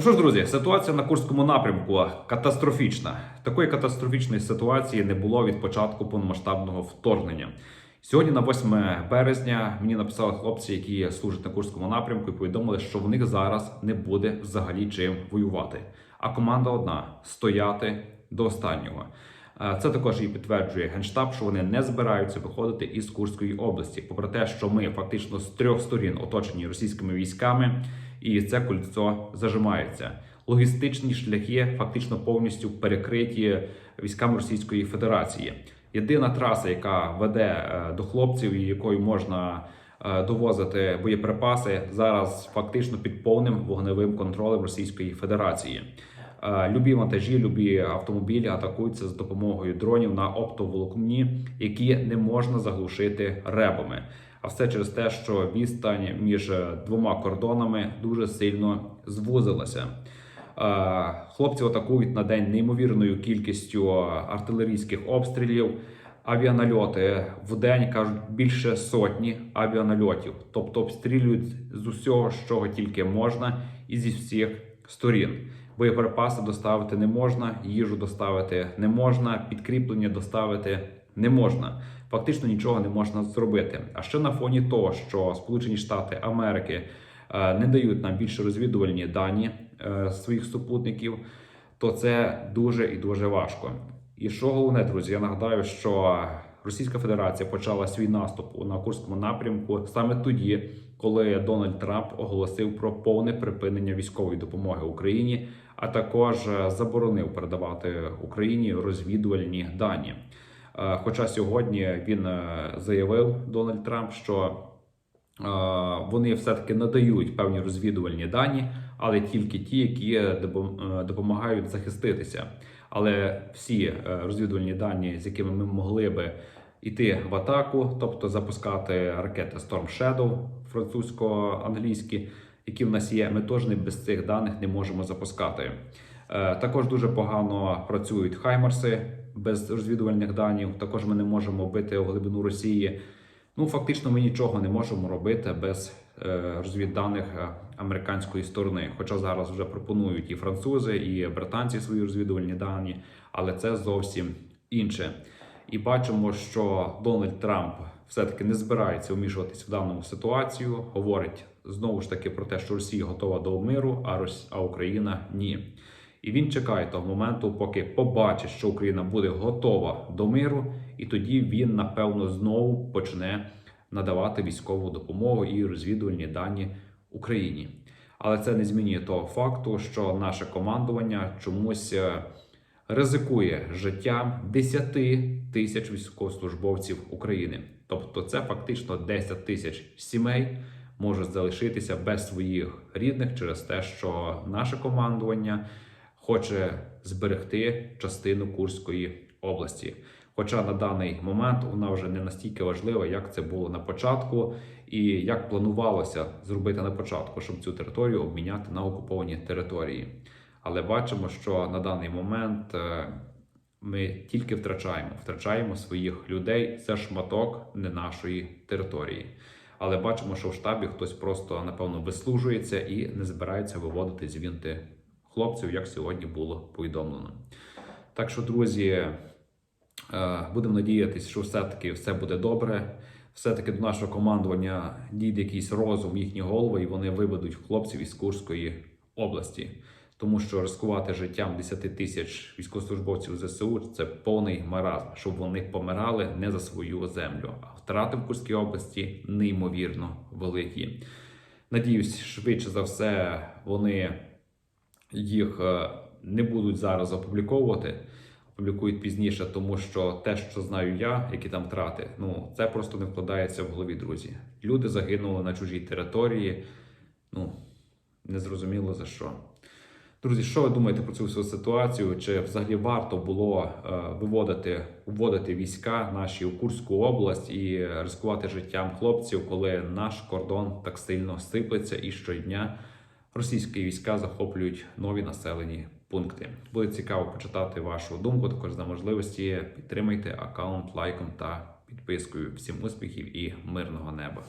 Ну що ж, друзі, ситуація на Курському напрямку катастрофічна. Такої катастрофічної ситуації не було від початку повномасштабного вторгнення. Сьогодні, на 8 березня, мені написали хлопці, які служать на Курському напрямку, і повідомили, що в них зараз не буде взагалі чим воювати. А команда одна стояти до останнього. Це також і підтверджує генштаб, що вони не збираються виходити із Курської області, попри те, що ми фактично з трьох сторін оточені російськими військами, і це кольцо зажимається. Логістичні шляхи фактично повністю перекриті військами Російської Федерації. Єдина траса, яка веде е, до хлопців, і якою можна е, довозити боєприпаси, зараз фактично під повним вогневим контролем Російської Федерації. Е, Любі вантажі, любі автомобілі атакуються з допомогою дронів на оптоволокні, які не можна заглушити ребами. А все через те, що відстань між двома кордонами дуже сильно звузилася. Хлопці атакують на день неймовірною кількістю артилерійських обстрілів. Авіанальоти в день кажуть більше сотні авіанальотів, тобто обстрілюють з усього, з чого тільки можна, і зі всіх сторін. Боєприпаси доставити не можна, їжу доставити не можна, підкріплення доставити не можна. Фактично нічого не можна зробити. А ще на фоні того, що Сполучені Штати Америки е, не дають нам більше розвідувальні дані е, своїх супутників, то це дуже і дуже важко. І що головне, друзі, я нагадаю, що Російська Федерація почала свій наступ на Курському напрямку саме тоді, коли Дональд Трамп оголосив про повне припинення військової допомоги Україні, а також е, заборонив передавати Україні розвідувальні дані. Е, Хоча сьогодні він е, заявив Дональд Трамп, що е, вони все-таки надають певні розвідувальні дані, але тільки ті, які допомагають захиститися. Але всі розвідувальні дані, з якими ми могли би йти в атаку, тобто запускати ракети Storm Shadow французько-англійські, які в нас є, ми теж не без цих даних не можемо запускати. Також дуже погано працюють хаймарси без розвідувальних даних. Також ми не можемо бити в глибину Росії. Ну, фактично, ми нічого не можемо робити без е, розвідданих е, американської сторони. Хоча зараз вже пропонують і французи, і британці свої розвідувальні дані, але це зовсім інше. І бачимо, що Дональд Трамп все-таки не збирається вмішуватись в дану ситуацію. Говорить знову ж таки про те, що Росія готова до миру, а Україна ні. І він чекає того моменту, поки побачить, що Україна буде готова до миру, і тоді він напевно знову почне надавати військову допомогу і розвідувальні дані Україні. Але це не змінює того факту, що наше командування чомусь е, ризикує життям 10 тисяч військовослужбовців України. Тобто, це фактично 10 тисяч сімей можуть залишитися без своїх рідних через те, що наше командування хоче зберегти частину Курської області. Хоча на даний момент вона вже не настільки важлива, як це було на початку, і як планувалося зробити на початку, щоб цю територію обміняти на окуповані території. Але бачимо, що на даний момент е, ми тільки втрачаємо, втрачаємо своїх людей. Це шматок не нашої території. Але бачимо, що в штабі хтось просто напевно вислужується і не збирається виводити звінти хлопців, як сьогодні було повідомлено. Так що, друзі, е, будемо надіятися, що все-таки все буде добре. Все-таки до нашого командування дійде якийсь розум їхні голови, і вони виведуть хлопців із Курської області. Тому що ризикувати життям 10 тисяч військовослужбовців ЗСУ це повний маразм, щоб вони помирали не за свою землю. А втрати в Курській області неймовірно великі. Надіюсь, швидше за все, вони їх е, не будуть зараз опубліковувати. Опублікують пізніше, тому що те, що знаю я, які там втрати, ну це просто не вкладається в голові, друзі. Люди загинули на чужій території. Ну незрозуміло за що. Друзі, що ви думаєте про цю всю ситуацію? Чи взагалі варто було е, виводити, вводити війська наші у Курську область і ризикувати життям хлопців, коли наш кордон так сильно сиплеться і щодня російські війська захоплюють нові населені пункти? Буде цікаво почитати вашу думку. Також за можливості підтримайте аккаунт лайком та підпискою. Всім успіхів і мирного неба!